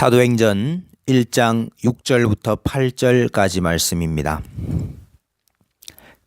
사도행전 1장 6절부터 8절까지 말씀입니다.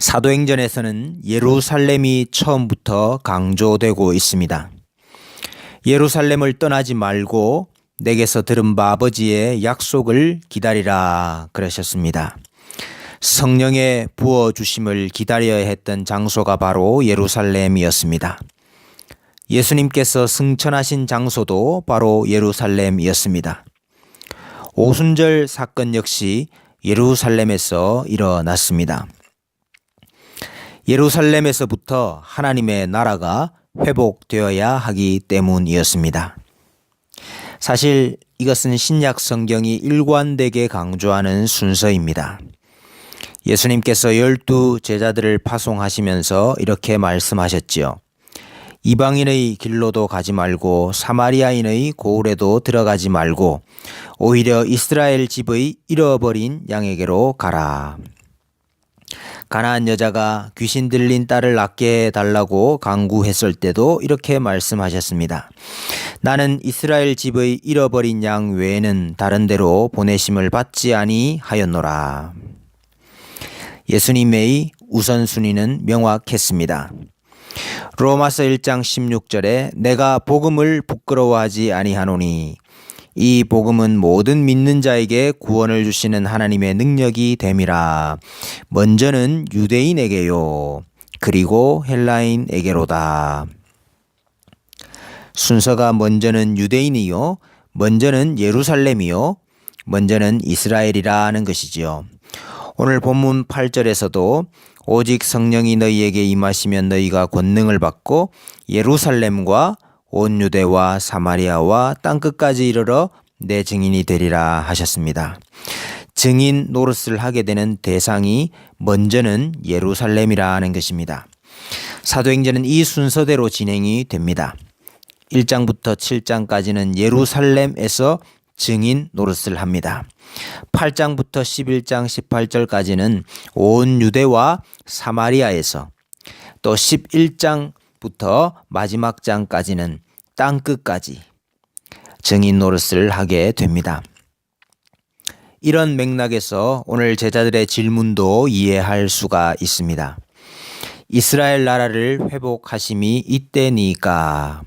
사도행전에서는 예루살렘이 처음부터 강조되고 있습니다. 예루살렘을 떠나지 말고 내게서 들은 바 아버지의 약속을 기다리라 그러셨습니다. 성령의 부어 주심을 기다려야 했던 장소가 바로 예루살렘이었습니다. 예수님께서 승천하신 장소도 바로 예루살렘이었습니다. 오순절 사건 역시 예루살렘에서 일어났습니다. 예루살렘에서부터 하나님의 나라가 회복되어야 하기 때문이었습니다. 사실 이것은 신약 성경이 일관되게 강조하는 순서입니다. 예수님께서 열두 제자들을 파송하시면서 이렇게 말씀하셨지요. 이방인의 길로도 가지 말고 사마리아인의 고을에도 들어가지 말고 오히려 이스라엘 집의 잃어버린 양에게로 가라. 가나안 여자가 귀신 들린 딸을 낳게 해달라고 강구했을 때도 이렇게 말씀하셨습니다. 나는 이스라엘 집의 잃어버린 양 외에는 다른 데로 보내심을 받지 아니하였노라. 예수님의 우선순위는 명확했습니다. 로마서 1장 16절에 내가 복음을 부끄러워하지 아니하노니 이 복음은 모든 믿는 자에게 구원을 주시는 하나님의 능력이 됨이라. 먼저는 유대인에게요. 그리고 헬라인에게로다. 순서가 먼저는 유대인이요. 먼저는 예루살렘이요. 먼저는 이스라엘이라는 것이지요. 오늘 본문 8절에서도 오직 성령이 너희에게 임하시면 너희가 권능을 받고 예루살렘과 온 유대와 사마리아와 땅끝까지 이르러 내 증인이 되리라 하셨습니다. 증인 노릇을 하게 되는 대상이 먼저는 예루살렘이라는 것입니다. 사도행전은 이 순서대로 진행이 됩니다. 1장부터 7장까지는 예루살렘에서 증인 노릇을 합니다. 8장부터 11장 18절까지는 온 유대와 사마리아에서 또 11장 부터 마지막 장까지는 땅 끝까지 증인 노릇을 하게 됩니다. 이런 맥락에서 오늘 제자들의 질문도 이해할 수가 있습니다. 이스라엘 나라를 회복하심이 이때니까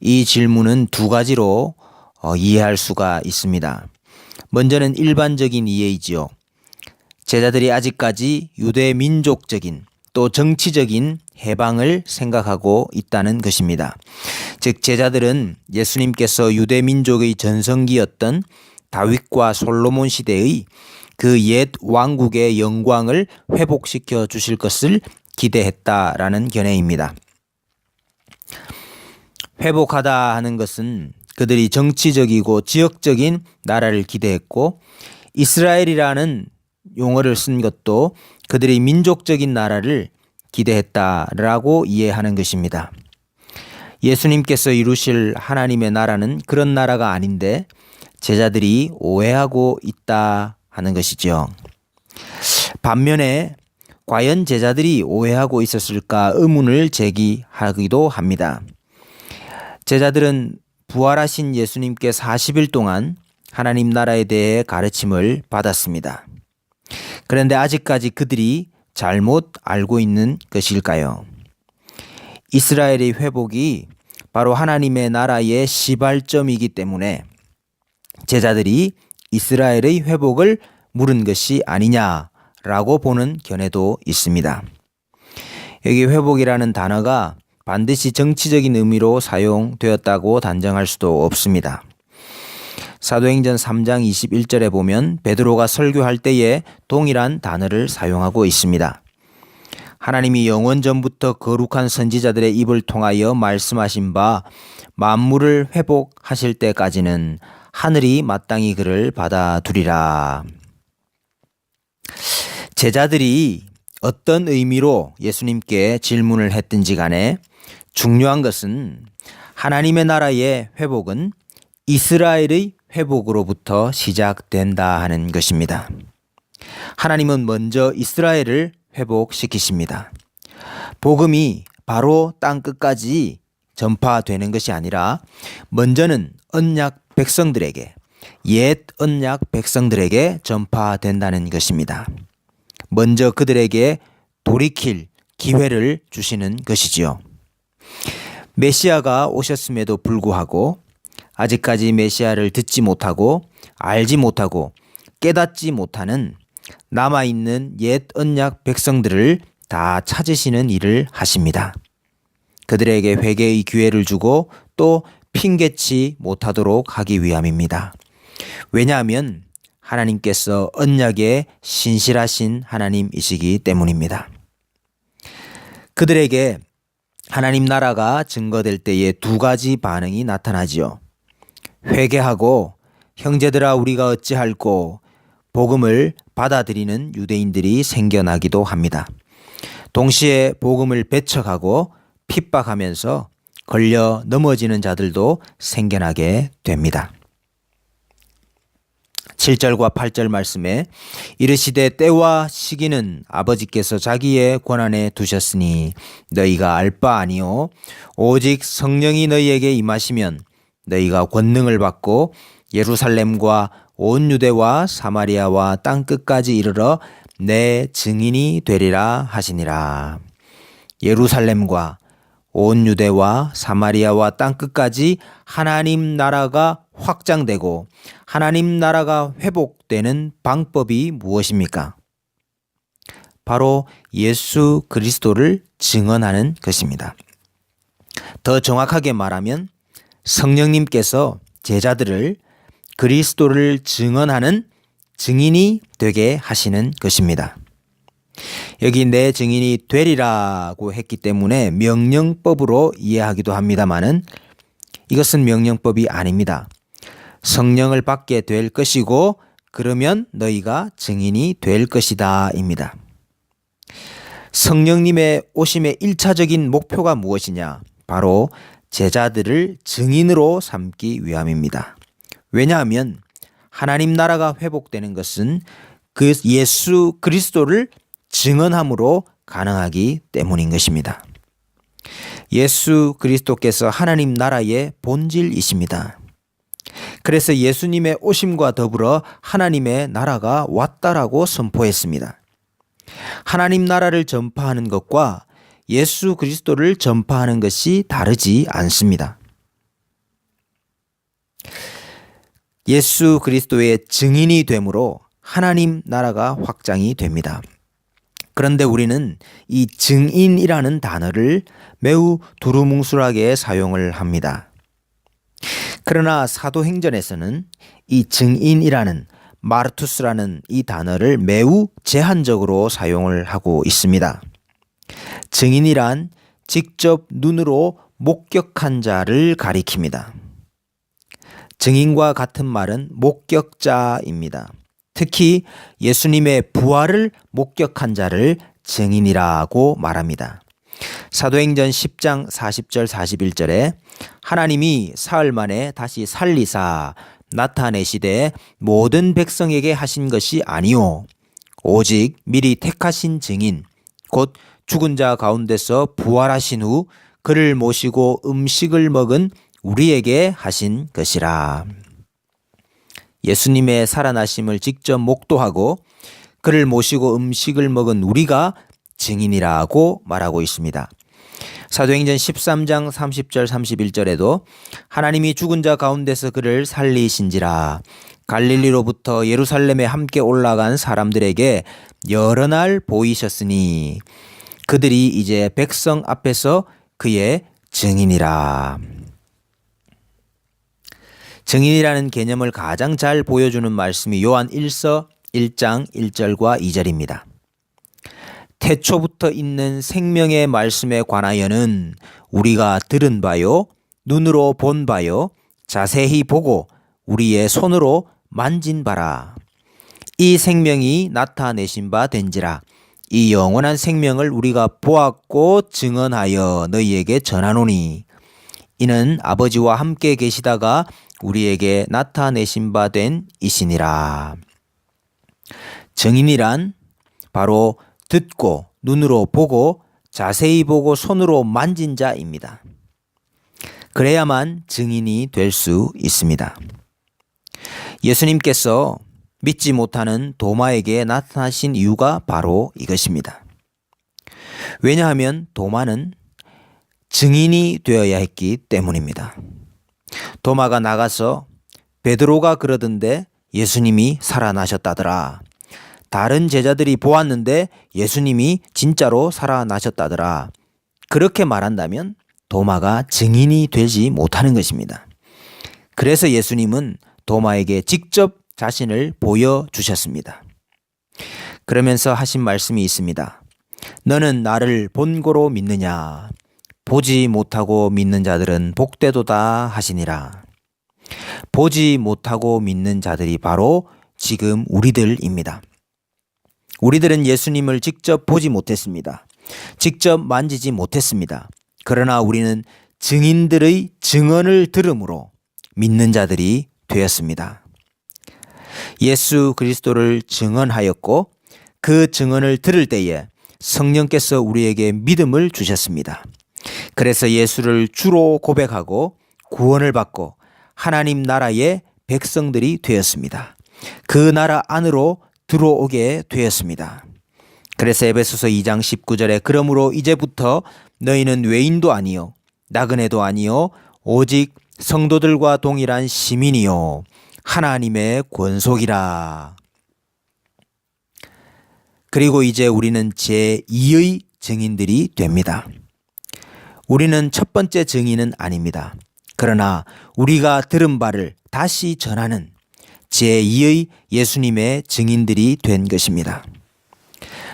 이 질문은 두 가지로 어, 이해할 수가 있습니다. 먼저는 일반적인 이해이지요. 제자들이 아직까지 유대 민족적인 또 정치적인 해방을 생각하고 있다는 것입니다. 즉, 제자들은 예수님께서 유대 민족의 전성기였던 다윗과 솔로몬 시대의 그 옛 왕국의 영광을 회복시켜 주실 것을 기대했다라는 견해입니다. 회복하다 하는 것은 그들이 정치적이고 지역적인 나라를 기대했고 이스라엘이라는 용어를 쓴 것도 그들이 민족적인 나라를 기대했다라고 이해하는 것입니다. 예수님께서 이루실 하나님의 나라는 그런 나라가 아닌데 제자들이 오해하고 있다 하는 것이죠. 반면에 과연 제자들이 오해하고 있었을까 의문을 제기하기도 합니다. 제자들은 부활하신 예수님께 40일 동안 하나님 나라에 대해 가르침을 받았습니다. 그런데 아직까지 그들이 잘못 알고 있는 것일까요? 이스라엘의 회복이 바로 하나님의 나라의 시발점이기 때문에 제자들이 이스라엘의 회복을 물은 것이 아니냐라고 보는 견해도 있습니다. 여기 회복이라는 단어가 반드시 정치적인 의미로 사용되었다고 단정할 수도 없습니다. 사도행전 3장 21절에 보면 베드로가 설교할 때에 동일한 단어를 사용하고 있습니다. 하나님이 영원 전부터 거룩한 선지자들의 입을 통하여 말씀하신 바 만물을 회복하실 때까지는 하늘이 마땅히 그를 받아두리라. 제자들이 어떤 의미로 예수님께 질문을 했든지 간에 중요한 것은 하나님의 나라의 회복은 이스라엘의 회복으로부터 시작된다 하는 것입니다. 하나님은 먼저 이스라엘을 회복시키십니다. 복음이 바로 땅 끝까지 전파되는 것이 아니라 먼저는 언약 백성들에게 옛 언약 백성들에게 전파된다는 것입니다. 먼저 그들에게 돌이킬 기회를 주시는 것이지요. 메시아가 오셨음에도 불구하고 아직까지 메시아를 듣지 못하고 알지 못하고 깨닫지 못하는 남아있는 옛 언약 백성들을 다 찾으시는 일을 하십니다. 그들에게 회개의 기회를 주고 또 핑계치 못하도록 하기 위함입니다. 왜냐하면 하나님께서 언약에 신실하신 하나님이시기 때문입니다. 그들에게 하나님 나라가 증거될 때에 두 가지 반응이 나타나지요. 회개하고 형제들아 우리가 어찌할꼬 복음을 받아들이는 유대인들이 생겨나기도 합니다. 동시에 복음을 배척하고 핍박하면서 걸려 넘어지는 자들도 생겨나게 됩니다. 7절과 8절 말씀에 이르시되 때와 시기는 아버지께서 자기의 권한에 두셨으니 너희가 알 바 아니요 오직 성령이 너희에게 임하시면 너희가 권능을 받고 예루살렘과 온 유대와 사마리아와 땅 끝까지 이르러 내 증인이 되리라 하시니라 예루살렘과 온 유대와 사마리아와 땅 끝까지 하나님 나라가 확장되고 하나님 나라가 회복되는 방법이 무엇입니까? 바로 예수 그리스도를 증언하는 것입니다. 더 정확하게 말하면 성령님께서 제자들을 그리스도를 증언하는 증인이 되게 하시는 것입니다. 여기 내 증인이 되리라고 했기 때문에 명령법으로 이해하기도 합니다만은 이것은 명령법이 아닙니다. 성령을 받게 될 것이고 그러면 너희가 증인이 될 것이다입니다. 성령님의 오심의 1차적인 목표가 무엇이냐? 바로 제자들을 증인으로 삼기 위함입니다. 왜냐하면 하나님 나라가 회복되는 것은 그 예수 그리스도를 증언함으로 가능하기 때문인 것입니다. 예수 그리스도께서 하나님 나라의 본질이십니다. 그래서 예수님의 오심과 더불어 하나님의 나라가 왔다라고 선포했습니다. 하나님 나라를 전파하는 것과 예수 그리스도를 전파하는 것이 다르지 않습니다. 예수 그리스도의 증인이 되므로 하나님 나라가 확장이 됩니다. 그런데 우리는 이 증인이라는 단어를 매우 두루뭉술하게 사용을 합니다. 그러나 사도행전에서는 이 증인이라는 마르투스라는 이 단어를 매우 제한적으로 사용을 하고 있습니다. 증인이란 직접 눈으로 목격한 자를 가리킵니다. 증인과 같은 말은 목격자입니다. 특히 예수님의 부활을 목격한 자를 증인이라고 말합니다. 사도행전 10장 40절 41절에 하나님이 사흘 만에 다시 살리사 나타내시되 모든 백성에게 하신 것이 아니요 오직 미리 택하신 증인 곧 죽은 자 가운데서 부활하신 후 그를 모시고 음식을 먹은 우리에게 하신 것이라. 예수님의 살아나심을 직접 목도하고 그를 모시고 음식을 먹은 우리가 증인이라고 말하고 있습니다. 사도행전 13장 30절 31절에도 하나님이 죽은 자 가운데서 그를 살리신지라 갈릴리로부터 예루살렘에 함께 올라간 사람들에게 여러 날 보이셨으니 그들이 이제 백성 앞에서 그의 증인이라. 증인이라는 개념을 가장 잘 보여주는 말씀이 요한 1서 1장 1절과 2절입니다. 태초부터 있는 생명의 말씀에 관하여는 우리가 들은 바요, 눈으로 본 바요, 자세히 보고 우리의 손으로 만진 바라. 이 생명이 나타내신 바 된지라. 이 영원한 생명을 우리가 보았고 증언하여 너희에게 전하노니. 이는 아버지와 함께 계시다가 우리에게 나타내신 바 된 이시니라. 증인이란 바로 듣고 눈으로 보고 자세히 보고 손으로 만진 자입니다. 그래야만 증인이 될 수 있습니다. 예수님께서 믿지 못하는 도마에게 나타나신 이유가 바로 이것입니다. 왜냐하면 도마는 증인이 되어야 했기 때문입니다. 도마가 나가서 베드로가 그러던데 예수님이 살아나셨다더라. 다른 제자들이 보았는데 예수님이 진짜로 살아나셨다더라. 그렇게 말한다면 도마가 증인이 되지 못하는 것입니다. 그래서 예수님은 도마에게 직접 자신을 보여주셨습니다. 그러면서 하신 말씀이 있습니다. 너는 나를 본고로 믿느냐? 보지 못하고 믿는 자들은 복되도다 하시니라. 보지 못하고 믿는 자들이 바로 지금 우리들입니다. 우리들은 예수님을 직접 보지 못했습니다. 직접 만지지 못했습니다. 그러나 우리는 증인들의 증언을 들음으로 믿는 자들이 되었습니다. 예수 그리스도를 증언하였고 그 증언을 들을 때에 성령께서 우리에게 믿음을 주셨습니다. 그래서 예수를 주로 고백하고 구원을 받고 하나님 나라의 백성들이 되었습니다. 그 나라 안으로 들어오게 되었습니다. 그래서 에베소서 2장 19절에 그러므로 이제부터 너희는 외인도 아니요 나그네도 아니요 오직 성도들과 동일한 시민이요 하나님의 권속이라. 그리고 이제 우리는 제2의 증인들이 됩니다. 우리는 첫 번째 증인은 아닙니다. 그러나 우리가 들은 바를 다시 전하는 제2의 예수님의 증인들이 된 것입니다.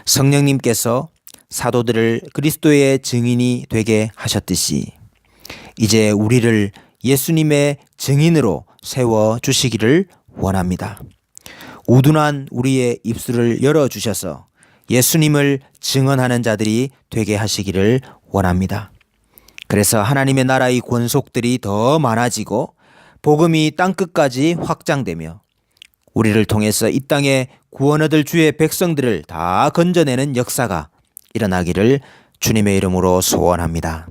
성령님께서 사도들을 그리스도의 증인이 되게 하셨듯이 이제 우리를 예수님의 증인으로 세워 주시기를 원합니다. 우둔한 우리의 입술을 열어 주셔서 예수님을 증언하는 자들이 되게 하시기를 원합니다. 그래서 하나님의 나라의 권속들이 더 많아지고 복음이 땅 끝까지 확장되며 우리를 통해서 이 땅에 구원 얻을 주의 백성들을 다 건져내는 역사가 일어나기를 주님의 이름으로 소원합니다.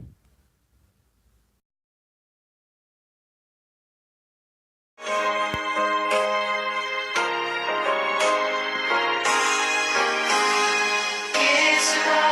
예